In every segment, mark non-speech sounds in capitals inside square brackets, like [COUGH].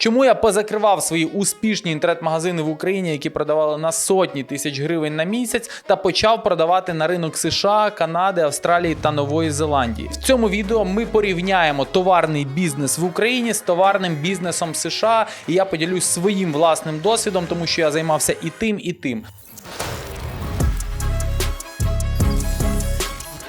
Чому я позакривав свої успішні інтернет-магазини в Україні, які продавали на сотні тисяч гривень на місяць, та почав продавати на ринок США, Канади, Австралії та Нової Зеландії. В цьому відео ми порівняємо товарний бізнес в Україні з товарним бізнесом США, і я поділюсь своїм власним досвідом, тому що я займався і тим, і тим.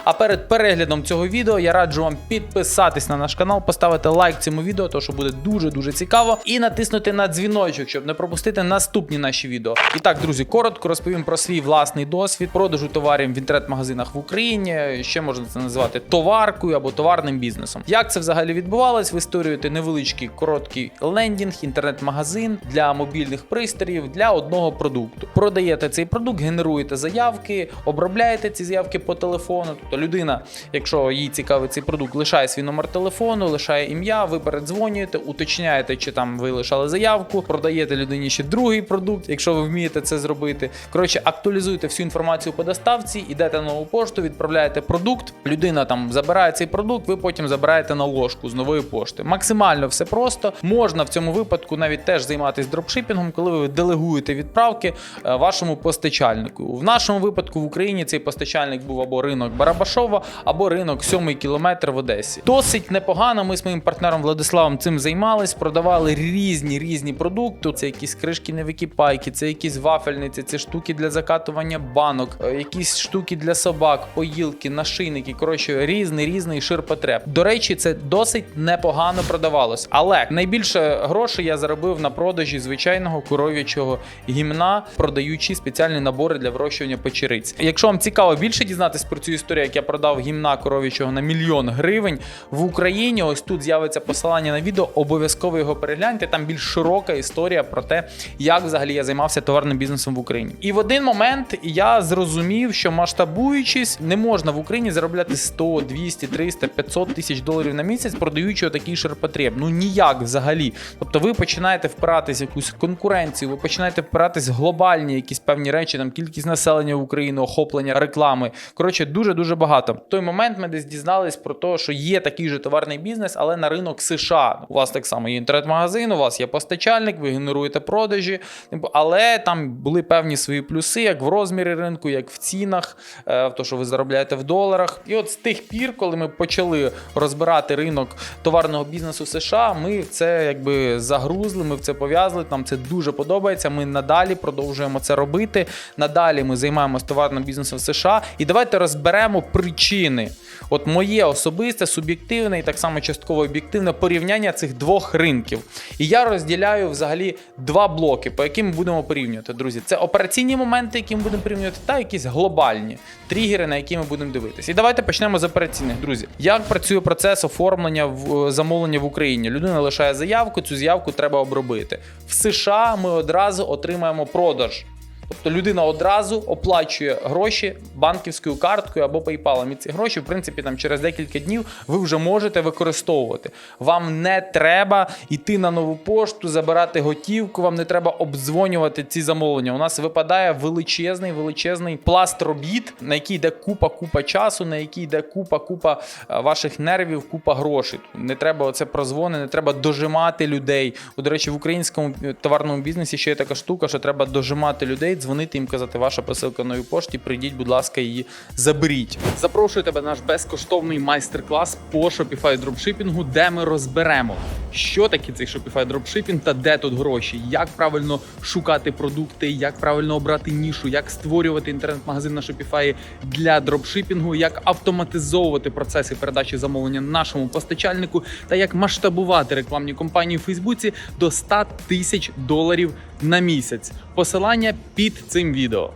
А перед переглядом цього відео я раджу вам підписатись на наш канал, поставити лайк цьому відео, тому що буде дуже дуже цікаво, і натиснути на дзвіночок, щоб не пропустити наступні наші відео. І так, друзі, коротко розповім про свій власний досвід продажу товарів в інтернет-магазинах в Україні. Ще можна це називати товаркою або товарним бізнесом. Як це взагалі відбувалось? Ви створюєте невеличкий короткий лендінг, інтернет-магазин для мобільних пристроїв для одного продукту. Продаєте цей продукт, генеруєте заявки, обробляєте ці заявки по телефону. Тобто людина, якщо їй цікавий цей продукт, лишає свій номер телефону, лишає ім'я, ви передзвонюєте, уточняєте, чи там ви лишали заявку, продаєте людині ще другий продукт, якщо ви вмієте це зробити. Коротше, актуалізуєте всю інформацію по доставці, йдете на нову пошту, відправляєте продукт. Людина там забирає цей продукт, ви потім забираєте на ложку з нової пошти. Максимально все просто. Можна в цьому випадку навіть теж займатися дропшипінгом, коли ви делегуєте відправки е, вашому постачальнику. В нашому випадку в Україні цей постачальник був або ринок Барабашова, або ринок 7 кілометр в Одесі. Досить непогано. Ми з моїм партнером Владиславом цим займались, продавали різні різні продукти. Це якісь кришки невикіпайки, це якісь вафельниці, це штуки для закатування банок, е, якісь штуки для собак, поїлки, нашийники. Коротше, різний різний шир потреб. До речі, це досить непогано продавалось. Але найбільше грошей я заробив на продажі звичайного коров'ячого гімна, продаючи спеціальні набори для вирощування печериць. Якщо вам цікаво більше дізнатись про цю історію, як я продав гімна коров'ячого на мільйон гривень в Україні, ось тут з'явиться посилання на відео. Обов'язково його перегляньте. Там більш широка історія про те, як взагалі я займався товарним бізнесом в Україні. І в один момент я зрозумів, що масштабуючись, не можна в Україні заробляти 100, 200, 300, 500 тисяч доларів на місяць, продаючи отакий ширпотреб. Ну ніяк взагалі. Тобто ви починаєте впиратись в якусь конкуренцію, ви починаєте впиратись в глобальні якісь певні речі, там кількість населення в Україні, охоплення реклами. Коротше, дуже дуже багато. В той момент ми десь дізнались про те, що є такий же товарний бізнес, але на ринок США. У вас так само є інтернет-магазин, у вас є постачальник, ви генеруєте продажі, типу, але там були певні свої плюси, як в розмірі ринку, як в цінах, е, в то, що ви заробляєте в доларах. І от з тих пір, коли ми почали розбирати ринок товарного бізнесу США, ми це якби загрузли, ми в це пов'язали. Нам це дуже подобається. Ми надалі продовжуємо це робити. Надалі ми займаємося товарним бізнесом в США. І давайте розберемо причини. От моє особисте, суб'єктивне і так само частково об'єктивне порівняння цих двох ринків. І я розділяю взагалі два блоки, по яким ми будемо порівнювати, друзі. Це операційні моменти, які ми будемо порівнювати, та якісь глобальні тригери, на які ми будемо дивитися. І давайте почнемо з операційних, друзі. Як працює процес оформлення в е, замовлення в Україні? Людина лишає заявку, цю заявку треба обробити. В США ми одразу отримаємо продаж. Тобто людина одразу оплачує гроші банківською карткою або PayPal. І ці гроші, в принципі, там через декілька днів ви вже можете використовувати. Вам не треба йти на нову пошту, забирати готівку, вам не треба обдзвонювати ці замовлення. У нас випадає величезний, величезний пласт робіт, на який йде купа, купа часу, на який йде купа, купа е, ваших нервів, купа грошей. Не треба оце прозвони, не треба дожимати людей. До речі, в українському товарному бізнесі ще є така штука, що треба дожимати людей, дзвонити їм, казати, ваша посилка новій пошті, прийдіть, будь ласка, її заберіть. Запрошую тебе на наш безкоштовний майстер-клас по Shopify дропшипінгу, де ми розберемо, що таке цей Shopify дропшипінг та де тут гроші, як правильно шукати продукти, як правильно обрати нішу, як створювати інтернет-магазин на Shopify для дропшипінгу, як автоматизовувати процеси передачі замовлення нашому постачальнику та як масштабувати рекламні кампанії у Фейсбуці до 100 тисяч доларів на місяць. Посилання під цим відео.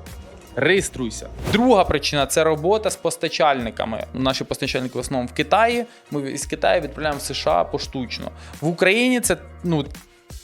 Реєструйся. Друга причина це робота з постачальниками. Наші постачальники в основному в Китаї. Ми з Китаю відправляємо в США поштучно. В Україні це ну.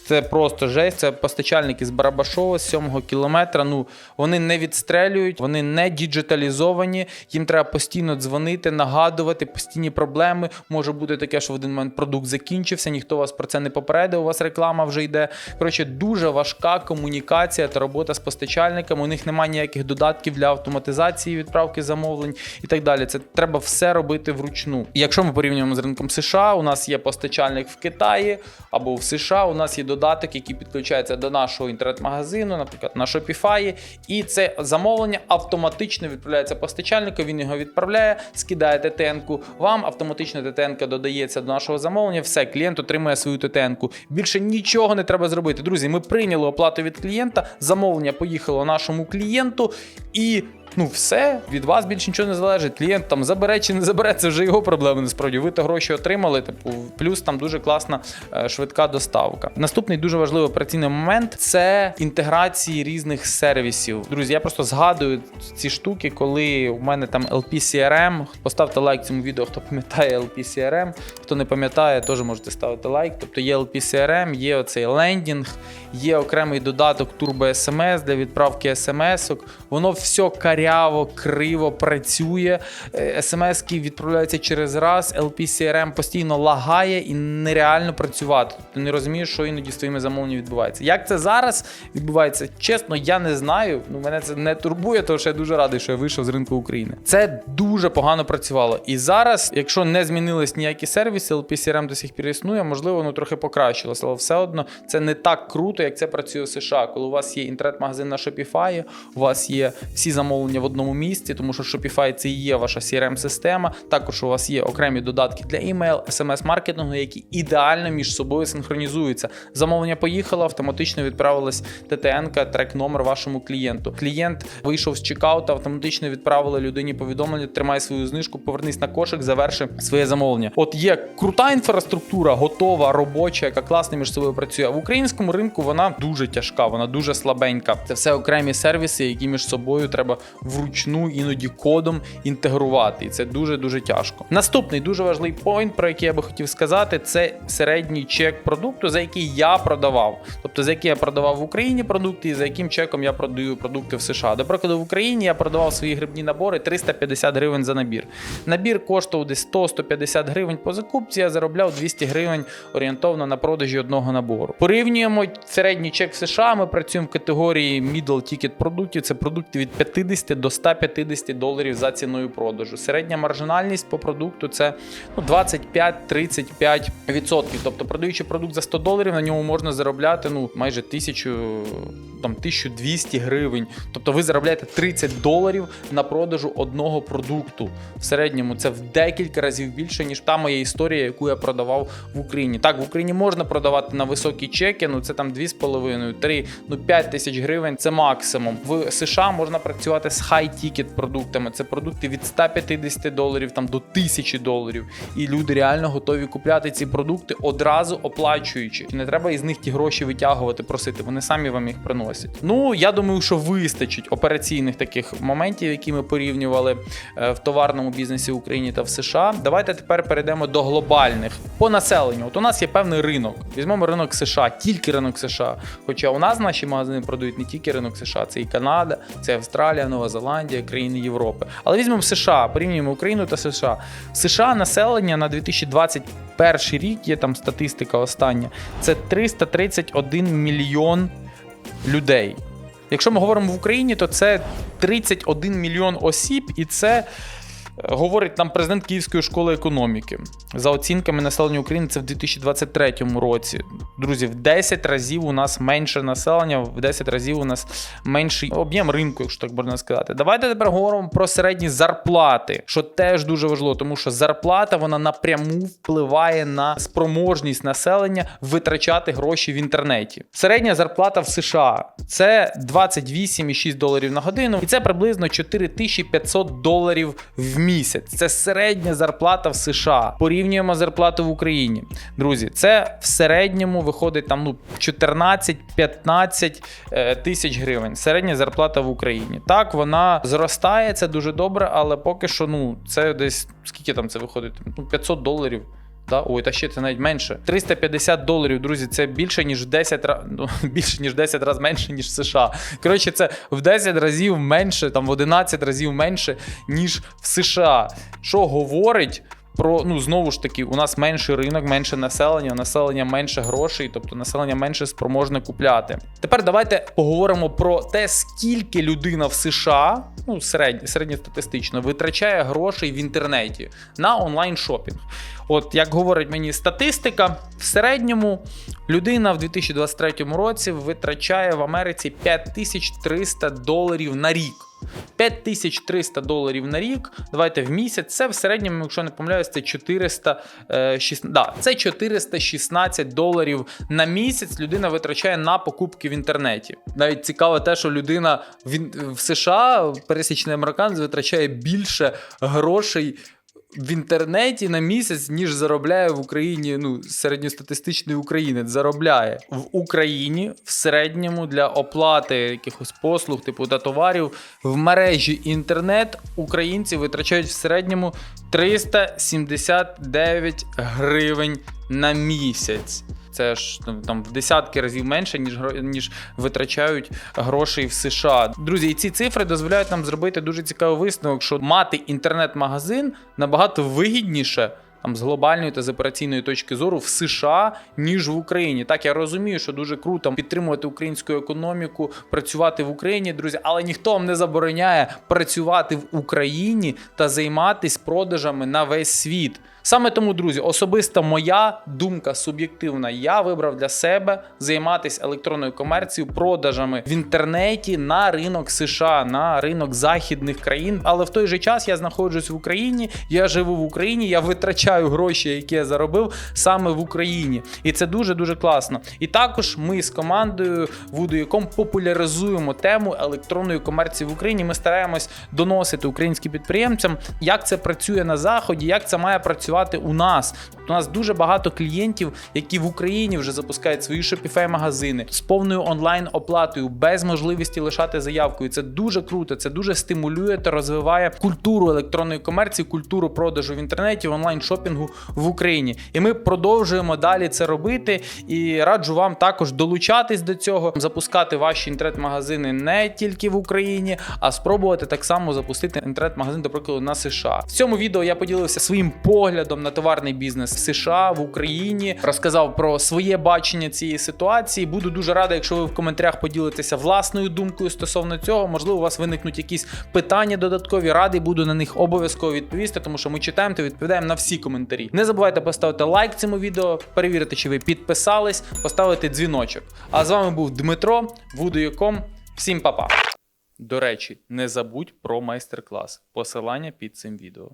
Це просто жесть. Це постачальники з Барабашова, з 7-го кілометра. Ну вони не відстрелюють, вони не діджиталізовані. Їм треба постійно дзвонити, нагадувати, постійні проблеми. Може бути таке, що в один момент продукт закінчився, ніхто вас про це не попередив. У вас реклама вже йде. Коротше, дуже важка комунікація та робота з постачальниками. У них немає ніяких додатків для автоматизації відправки замовлень і так далі. Це треба все робити вручну. Якщо ми порівнюємо з ринком США, у нас є постачальник в Китаї або в США. У нас є додаток додаток, який підключається до нашого інтернет-магазину, наприклад, на Shopify, і це замовлення автоматично відправляється постачальнику. Він його відправляє, скидає ТТН-ку. Вам автоматично ТТН додається до нашого замовлення. Все, клієнт отримує свою ТТН-ку. Більше нічого не треба зробити. Друзі, ми прийняли оплату від клієнта, замовлення поїхало нашому клієнту і. Ну, все, від вас більше нічого не залежить. Клієнт там забере чи не забере, це вже його проблеми насправді. Ви то гроші отримали. Типу, плюс там дуже класна е, швидка доставка. Наступний дуже важливий операційний момент це інтеграції різних сервісів. Друзі, я просто згадую ці штуки, коли у мене там LP-CRM. Поставте лайк цьому відео, хто пам'ятає LP-CRM. Хто не пам'ятає, теж можете ставити лайк. Тобто є LP-CRM, є оцей лендінг, є окремий додаток Turbo SMS для відправки смс-ок. Воно все каряво, криво працює. Смс-ки відправляються через раз. LP-CRM постійно лагає і нереально працювати. Тобто не розумієш, що іноді з твоїми замовленнями відбувається. Як це зараз відбувається? Чесно, я не знаю. Ну мене це не турбує, тому що я дуже радий, що я вийшов з ринку України. Це дуже погано працювало. І зараз, якщо не змінились ніякі сервіси, LP-CRM до сих пір існує, можливо, воно трохи покращилося, але все одно це не так круто, як це працює в США. Коли у вас є інтернет-магазин на Shopify, у вас є всі замовлення в одному місці, тому що Shopify це є ваша CRM-система. Також у вас є окремі додатки для email, смс-маркетингу, які ідеально між собою синхронізуються. Замовлення поїхало, автоматично відправилась ТТН, трек номер вашому клієнту. Клієнт вийшов з чекаута, автоматично відправили людині повідомлення, тримай свою знижку, повернись на кошик, заверши своє замовлення. От є крута інфраструктура, готова, робоча, яка класно між собою працює. А в українському ринку вона дуже тяжка, вона дуже слабенька. Це все окремі сервіси, які між собою треба вручну іноді кодом інтегрувати. І це дуже дуже тяжко. Наступний дуже важливий поінт, про який я би хотів сказати, це середній чек продукту, за який я продавав. Тобто за який я продавав в Україні продукти, і за яким чеком я продаю продукти в США. До прикладу, в Україні я продавав свої грибні набори 350 гривень за набір. Набір коштував десь 100-150 гривень по закупці. Я заробляв 200 гривень орієнтовно на продажі одного набору. Порівнюємо середній чек в США. Ми працюємо в категорії middle ticket продуктів. Це продукти від 50 до 150 доларів за ціною продажу. Середня маржинальність по продукту це ну, 25-35%. Тобто, продаючи продукт за 100 доларів, на ньому можна заробляти ну майже 1000, там 1200 гривень. Тобто ви заробляєте 30 доларів на продажу одного продукту. В середньому це в декілька разів більше, ніж та моя історія, яку я продавав в Україні. Так, в Україні можна продавати на високі чеки, ну це там 2,5, 3, ну 5 тисяч гривень це максимум. В США можна працювати з хай-тікет продуктами. Це продукти від 150 доларів там до 1000 доларів. І люди реально готові купляти ці продукти одразу оплачуючи. Не треба із них ті гроші витягувати, просити. Вони самі вам їх приносять. Ну я думаю, що вистачить операційних таких моментів, які ми порівнювали е, в товарному бізнесі в Україні та в США. Давайте тепер перейдемо до глобальних по населенню. От у нас є певний ринок. Візьмемо ринок США, тільки ринок США. Хоча у нас наші магазини продають не тільки ринок США, це і Канада, це Австралія, Нова Зеландія, країни Європи. Але візьмемо США, порівнюємо Україну та США. США населення на 2021 рік є там статистика остання. Це 331 мільйон людей. Якщо ми говоримо в Україні, то це 31 мільйон осіб, і це. Е, Говорить нам президент Київської школи економіки. За оцінками населення України, це в 2023 році. Друзі, в 10 разів у нас менше населення, в 10 разів у нас менший об'єм ринку, якщо так можна сказати. Давайте тепер говоримо про середні зарплати, що теж дуже важливо, тому що зарплата вона напряму впливає на спроможність населення витрачати гроші в інтернеті. Середня зарплата в США це 28,6 доларів на годину, і це приблизно 4500 доларів в місяць. Це середня зарплата в США. Порівнюємо зарплату в Україні. Друзі, це в середньому виходить там ну 14-15 е, тисяч гривень. Середня зарплата в Україні. Так, вона зростає, це дуже добре, але поки що, ну, це десь скільки там це виходить? Ну, 500 доларів. Да? Ой, та ще це навіть менше. 350 доларів, друзі, це більше ніж в 10 разів, ну, [LAUGHS] більше ніж 10 разів менше, ніж в США. Коротше, це в 10 разів менше, там в 11 разів менше, ніж в США. Що говорить про ну знову ж таки, у нас менший ринок, менше населення, населення менше грошей, тобто населення менше спроможне купляти. Тепер давайте поговоримо про те, скільки людина в США, ну середньо, середньостатистично, витрачає грошей в інтернеті на онлайн шопінг. От як говорить мені статистика, в середньому людина в 2023 році витрачає в Америці 5300 доларів на рік. 5300 доларів на рік. Давайте в місяць. Це в середньому, якщо не помиляюсь, це 400, е, 6, да, це 416 доларів на місяць. Людина витрачає на покупки в інтернеті. Навіть цікаво те, що людина в, в США, пересічний американець, витрачає більше грошей. В інтернеті на місяць, ніж заробляє в Україні, ну, середньостатистичний українець заробляє в Україні в середньому для оплати якихось послуг, типу та товарів в мережі інтернет українці витрачають в середньому 379 гривень на місяць. Це ж ну, там в десятки разів менше, ніж ніж витрачають грошей в США. Друзі, і ці цифри дозволяють нам зробити дуже цікавий висновок, що мати інтернет-магазин набагато вигідніше. Там з глобальної та з операційної точки зору в США ніж в Україні. Так я розумію, що дуже круто підтримувати українську економіку, працювати в Україні, друзі, але ніхто вам не забороняє працювати в Україні та займатися продажами на весь світ. Саме тому, друзі, особисто моя думка суб'єктивна. Я вибрав для себе займатися електронною комерцією, продажами в інтернеті на ринок США, на ринок західних країн. Але в той же час я знаходжусь в Україні, я живу в Україні, я витрачаю гроші, які я заробив саме в Україні. І це дуже дуже класно. І також ми з командою Voodoo.com популяризуємо тему електронної комерції в Україні. Ми стараємось доносити українським підприємцям, як це працює на заході, як це має працювати у нас. У нас дуже багато клієнтів, які в Україні вже запускають свої Shopify магазини з повною онлайн оплатою, без можливості лишати заявку. І це дуже круто. Це дуже стимулює та розвиває культуру електронної комерції, культуру продажу в інтернеті, онлайн шопінгу в Україні. І ми продовжуємо далі це робити. І раджу вам також долучатись до цього, запускати ваші інтернет-магазини не тільки в Україні, а спробувати так само запустити інтернет-магазин, до прикладу, на США. В цьому відео я поділився своїм поглядом на товарний бізнес в США в Україні, розказав про своє бачення цієї ситуації. Буду дуже радий, якщо ви в коментарях поділитеся власною думкою стосовно цього. Можливо, у вас виникнуть якісь питання додаткові. Радий буду на них обов'язково відповісти, тому що ми читаємо та відповідаємо на всі коментарі. Не забувайте поставити лайк цьому відео, перевірити, чи ви підписались, поставити дзвіночок. А з вами був Дмитро, Voodoo.com. Всім па-па! До речі, не забудь про майстер-клас. Посилання під цим відео.